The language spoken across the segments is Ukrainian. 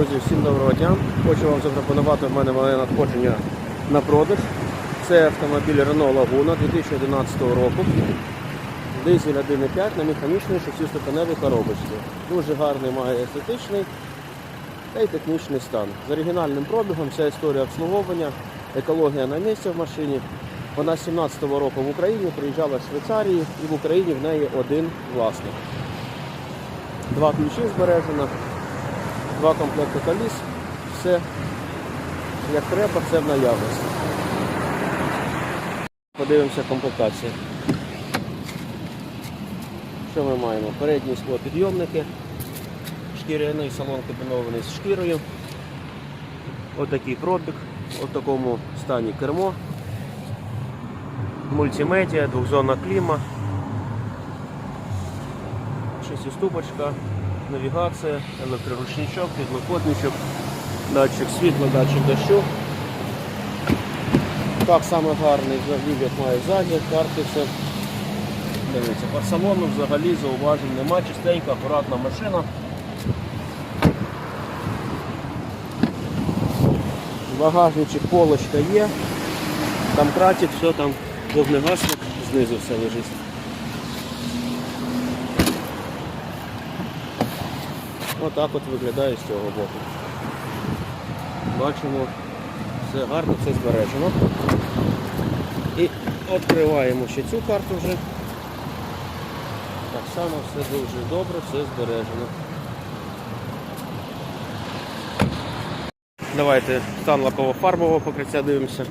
Друзі, всім доброго дня. Хочу вам запропонувати в мене мале надходження на продаж. Це автомобіль Renault Laguna 2011 року. Дизель 1.5 на механічній шестиступеневій коробочці. Дуже гарний має естетичний та й технічний стан. З оригінальним пробігом, вся історія обслуговування, екологія на місці в машині. Вона з 17-го року в Україні приїжджала з Швейцарії і в Україні в неї один власник. Два ключі збережено, два комплекти коліс, все як треба, все в наявності. Подивимося комплектацію. Що ми маємо? Передні склопідйомники, шкіряний салон комбінований з шкірою. Отакий пробіг, в такому стані кермо, мультимедіа, двохзонна кліма, шестиступочка, навігація, електроручничок, підлокотничок, датчик світла, датчик дощу. Так само гарний взагалі, як має ззаді, карти все. Дивіться, по салону взагалі зауважень нема, чистенька, акуратна машина. Багажничок, полочка є, там кратик, все там вогнегасник, знизу все лежить. Отак от виглядає з цього боку. Бачимо, все гарно, все збережено. І відкриваємо ще цю карту вже. Так само все дуже добре, все збережено. Давайте стан лаково-фарбового покриття дивимося.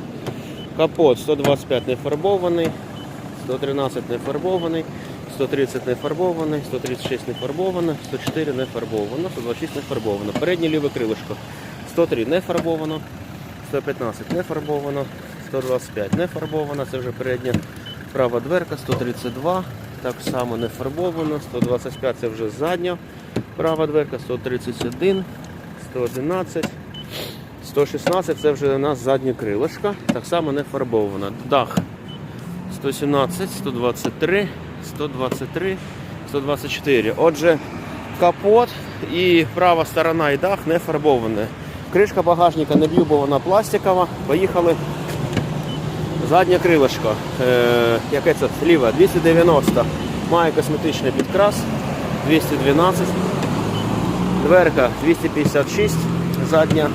Капот 125 не фарбований, 113 не фарбований, 130 не фарбований, 136 не фарбовано, 104 не фарбовано, 126 не фарбовано. Переднє ліве крилишко 103 не фарбовано, 115 не фарбовано, 125 не фарбовано, це вже передня права дверка, 132, так само не фарбовано, 125 це вже задня права дверка, 131, 111. 116 це вже у нас заднє крилишко, так само не фарбовано. Дах 117, 123, 123, 124. Отже, капот і права сторона і дах не фарбовані. Кришка багажника не б'ю, пластикова. Поїхали. Заднє крилишко. Е, яке це? Ліве 290. Має косметичний підкрас. 212. Дверка 256, задня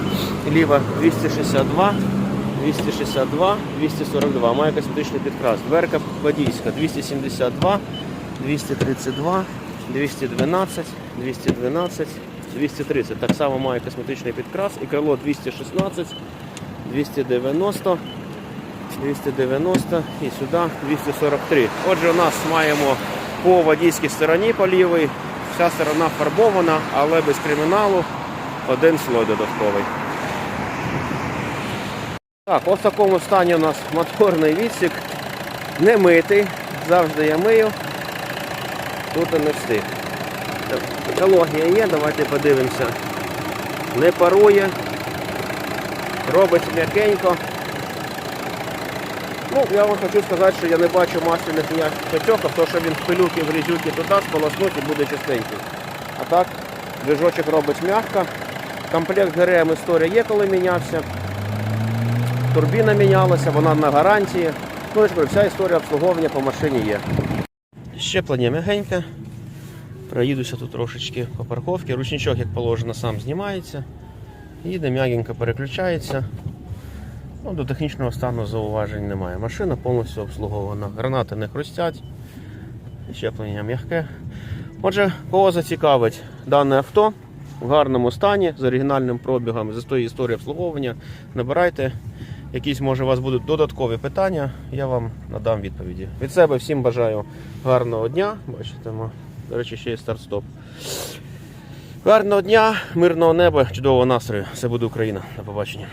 ліва 262, 262, 242. Має косметичний підкрас. Дверка водійська 272, 232, 212, 212, 230. Так само має косметичний підкрас і крило 216, 290, 290 і сюди 243. Отже, у нас маємо по водійській стороні по лівій Вся сторона фарбована, але без криміналу. Один слой додатковий. Так, ось в такому стані у нас моторний відсік. Не митий. Завжди я мию. Тут і не встиг. Екологія є, давайте подивимося. Не парує. Робить м'якенько. Ну, я вам хочу сказати, що я не бачу масляних ніяких потьоків, то що він в пилюки в різюки туди сполоснуть і буде чистенький. А так, движочок робить м'яко. Комплект ГРМ історія є, коли мінявся. Турбіна мінялася, вона на гарантії. Ну, ж вся історія обслуговування по машині є. Щеплення м'ягеньке. Проїдуся тут трошечки по парковці. Ручничок, як положено, сам знімається. Їде м'ягенько переключається. Ну, До технічного стану зауважень немає. Машина повністю обслугована. Гранати не хрустять, щеплення м'яке. Отже, кого зацікавить дане авто в гарному стані, з оригінальним пробігом, з тої історії обслуговування, набирайте. Якісь, може, у вас будуть додаткові питання, я вам надам відповіді. Від себе всім бажаю гарного дня. Бачите, до речі, ще є старт-стоп. Гарного дня, мирного неба, чудового настрою. Все буде Україна. До побачення.